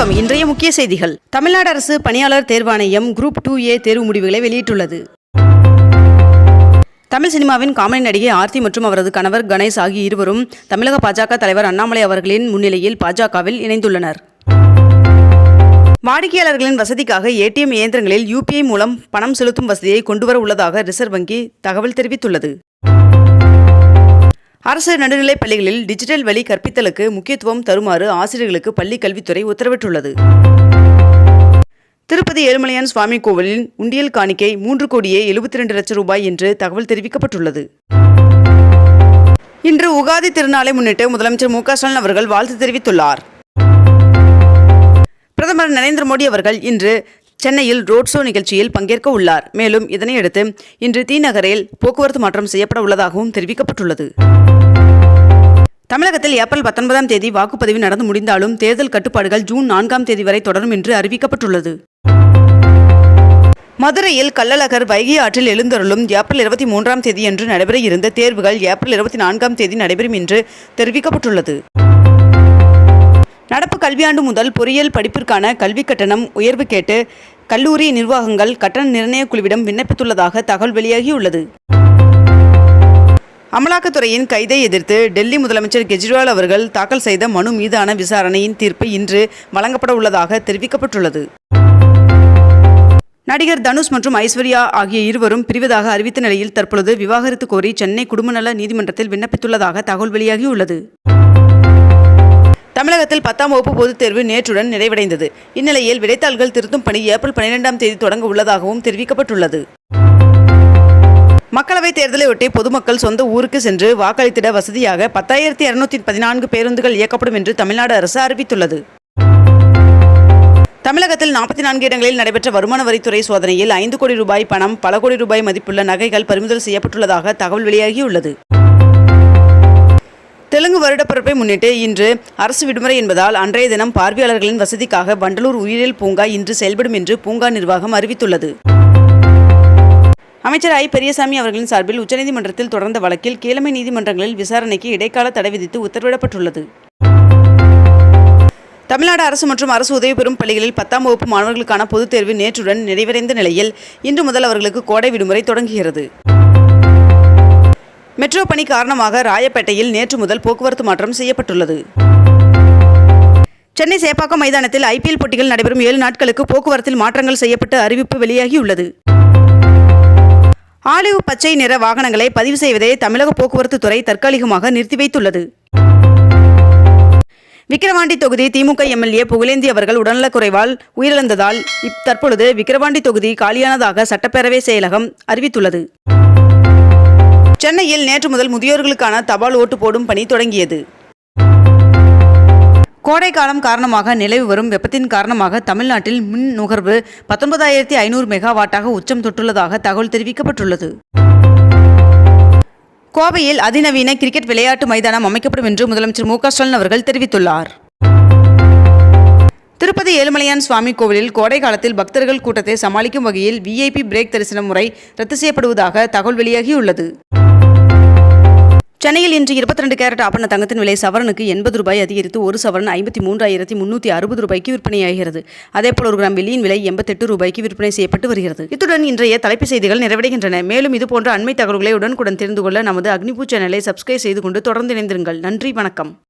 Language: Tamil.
வணக்கம். இன்றைய முக்கிய செய்திகள். தமிழ்நாடு அரசு பணியாளர் தேர்வாணையம் குரூப் டூ ஏ தேர்வு முடிவுகளை வெளியிட்டுள்ளது. தமிழ் சினிமாவின் காமெடி நடிகை ஆர்த்தி மற்றும் அவரது கணவர் கணேஷ் ஆகிய இருவரும் தமிழக பாஜக தலைவர் அண்ணாமலை அவர்களின் முன்னிலையில் பாஜகவில் இணைந்துள்ளனர். வாடிக்கையாளர்களின் வசதிக்காக ஏடிஎம் இயந்திரங்களில் யூபிஐ மூலம் பணம் செலுத்தும் வசதியை கொண்டுவர உள்ளதாக ரிசர்வ் வங்கி தகவல் தெரிவித்துள்ளது. அரசு நடுநிலைப் பள்ளிகளில் டிஜிட்டல் வழி கற்பித்தலுக்கு முக்கியத்துவம் தருமாறு ஆசிரியர்களுக்கு பள்ளி கல்வித்துறை உத்தரவிட்டுள்ளது. திருப்பதி ஏழுமலையான் சுவாமி கோவிலின் உண்டியல் காணிக்கை மூன்று கோடியே எழுபத்தி ரெண்டு லட்சம் ரூபாய் என்று தகவல் தெரிவிக்கப்பட்டுள்ளது. இன்று உகாதி திருநாளை முன்னிட்டு முதலமைச்சர் மு ஸ்டாலின் அவர்கள் வாழ்த்து தெரிவித்துள்ளார். பிரதமர் நரேந்திர மோடி அவர்கள் இன்று சென்னையில் ரோட் ஷோ நிகழ்ச்சியில் பங்கேற்க உள்ளார். மேலும் இதனையடுத்து இன்று தீநகரில் போக்குவரத்து மாற்றம் செய்யப்பட உள்ளதாகவும் தெரிவிக்கப்பட்டுள்ளது. தமிழகத்தில் ஏப்ரல் பத்தொன்பதாம் தேதி வாக்குப்பதிவு நடந்து முடிந்தாலும் தேர்தல் கட்டுப்பாடுகள் ஜூன் நான்காம் தேதி வரை தொடரும் என்று அறிவிக்கப்பட்டுள்ளது. மதுரையில் கள்ளழகர் வைகை ஆற்றில் எழுந்தருளும் ஏப்ரல் இருபத்தி மூன்றாம் தேதியன்று நடைபெற இருந்த தேர்வுகள் ஏப்ரல் இருபத்தி நான்காம் தேதி நடைபெறும் என்று தெரிவிக்கப்பட்டுள்ளது. நடப்பு கல்வியாண்டு முதல் பொறியியல் படிப்பிற்கான கல்விக் கட்டணம் உயர்வு கேட்டு கல்லூரி நிர்வாகங்கள் கட்டண நிர்ணய குழுவிடம் விண்ணப்பித்துள்ளதாக தகவல் வெளியாகியுள்ளது. அமலாக்கத்துறையின் கைதை எதிர்த்து டெல்லி முதலமைச்சர் கெஜ்ரிவால் அவர்கள் தாக்கல் செய்த மனு மீதான விசாரணையின் தீர்ப்பு இன்று வழங்கப்பட உள்ளதாக தெரிவிக்கப்பட்டுள்ளது. நடிகர் தனுஷ் மற்றும் ஐஸ்வர்யா ஆகிய இருவரும் பிரிவதாக அறிவித்த நிலையில் தற்பொழுது விவாகரத்து கோரி சென்னை குடும்பநல நீதிமன்றத்தில் விண்ணப்பித்துள்ளதாக தகவல் வெளியாகியுள்ளது. தமிழகத்தில் பத்தாம் வகுப்பு பொதுத் தேர்வு நேற்றுடன் நிறைவடைந்தது. இந்நிலையில் விடைத்தாள்கள் திருத்தும் பணி ஏப்ரல் பன்னிரெண்டாம் தேதி தொடங்க உள்ளதாகவும் தெரிவிக்கப்பட்டுள்ளது. மக்களவைத் தேர்தலையொட்டி பொதுமக்கள் சொந்த ஊருக்கு சென்று வாக்களித்திட வசதியாக பத்தாயிரத்தி இருநூத்தி பதினான்கு பேருந்துகள் இயக்கப்படும் என்று தமிழ்நாடு அரசு அறிவித்துள்ளது. தமிழகத்தில் நாற்பத்தி நான்கு இடங்களில் நடைபெற்ற வருமான வரித்துறை சோதனையில் ஐந்து கோடி ரூபாய் பணம் பல கோடி ரூபாய் மதிப்புள்ள நகைகள் பறிமுதல் செய்யப்பட்டுள்ளதாக தகவல் வெளியாகியுள்ளது. தெலுங்கு வருடப்பிறப்பை முன்னிட்டு இன்று அரசு விடுமுறை என்பதால் அன்றைய தினம் பார்வையாளர்களின் வசதிக்காக வண்டலூர் உயிரியல் பூங்கா இன்று செயல்படும் என்று பூங்கா நிர்வாகம் அறிவித்துள்ளது. அமைச்சர் ஐ பெரியசாமி அவர்களின் சார்பில் உச்சநீதிமன்றத்தில் தொடர்ந்த வழக்கில் கீழமை நீதிமன்றங்களில் விசாரணைக்கு இடைக்கால தடை விதித்து உத்தரவிடப்பட்டுள்ளது. தமிழ்நாடு அரசு மற்றும் அரசு உதவி பெறும் பள்ளிகளில் பத்தாம் வகுப்பு மாணவர்களுக்கான பொதுத் தேர்வு நேற்றுடன் நிறைவடைந்த நிலையில் இன்று முதல் அவர்களுக்கு கோடை விடுமுறை தொடங்குகிறது. மெட்ரோ பணி காரணமாக ராயப்பேட்டையில் நேற்று முதல் போக்குவரத்து மாற்றம் செய்யப்பட்டுள்ளது. சென்னை சேப்பாக்கம் மைதானத்தில் ஐபிஎல் போட்டிகள் நடைபெறும் ஏழு நாட்களுக்கு போக்குவரத்தில் மாற்றங்கள் செய்யப்பட்டு அறிவிப்பு வெளியாகியுள்ளது. ஆலிவ் பச்சை நிற வாகனங்களை பதிவு செய்வதை தமிழக போக்குவரத்து துறை தற்காலிகமாக நிறுத்தி வைத்துள்ளது. விக்கிரவாண்டி தொகுதி திமுக எம்எல்ஏ புகழேந்தி அவர்கள் உடல்நலக்குறைவால் உயிரிழந்ததால் தற்பொழுது விக்கிரவாண்டி தொகுதி காலியானதாக சட்டப்பேரவை செயலகம் அறிவித்துள்ளது. சென்னையில் நேற்று முதல் முதியோர்களுக்கான தபால் ஓட்டு போடும் பணி தொடங்கியது. கோடை காலம் காரணமாக நிலவி வரும் வெப்பத்தின் காரணமாக தமிழ்நாட்டில் மின் நுகர்வு பத்தொன்பதாயிரத்தி ஐநூறு மெகாவாட்டாக உச்சம் தொட்டுள்ளதாக தகவல் தெரிவிக்கப்பட்டுள்ளது. கோவையில் அதிநவீன கிரிக்கெட் விளையாட்டு மைதானம் அமைக்கப்படும் என்று முதலமைச்சர் மு க ஸ்டாலின் அவர்கள் தெரிவித்துள்ளார். திருப்பதி ஏழுமலையான் சுவாமி கோவிலில் கோடை காலத்தில் பக்தர்கள் கூட்டத்தை சமாளிக்கும் வகையில் விஐபி பிரேக் தரிசன முறை ரத்து செய்யப்படுவதாக தகவல் வெளியாகியுள்ளது. சென்னையில் இன்று இருபத்தி ரெண்டு கேரட் ஆபரண தங்கத்தின் விலை சவரனுக்கு எண்பது ரூபாய் அதிகரித்து ஒரு சவரன் ஐம்பத்தி மூன்றாயிரத்தி முன்னூற்றி அறுபது ரூபாய்க்கு விற்பனையாகிறது. அதேபோல் ஒரு கிராம் வெள்ளியின் விலை எண்பத்தெட்டு ரூபாய்க்கு விற்பனை செய்யப்பட்டு வருகிறது. இத்துடன் இன்றைய தலைப்புச் செய்திகள் நிறைவடைகின்றன. மேலும் இதுபோன்ற அண்மை தகவல்களை உடனுக்குடன் தெரிந்து கொள்ள நமது அக்னிபூ சேனலை சப்ஸ்கிரைப் செய்து கொண்டு தொடர்ந்து இணைந்திருங்கள். நன்றி வணக்கம்.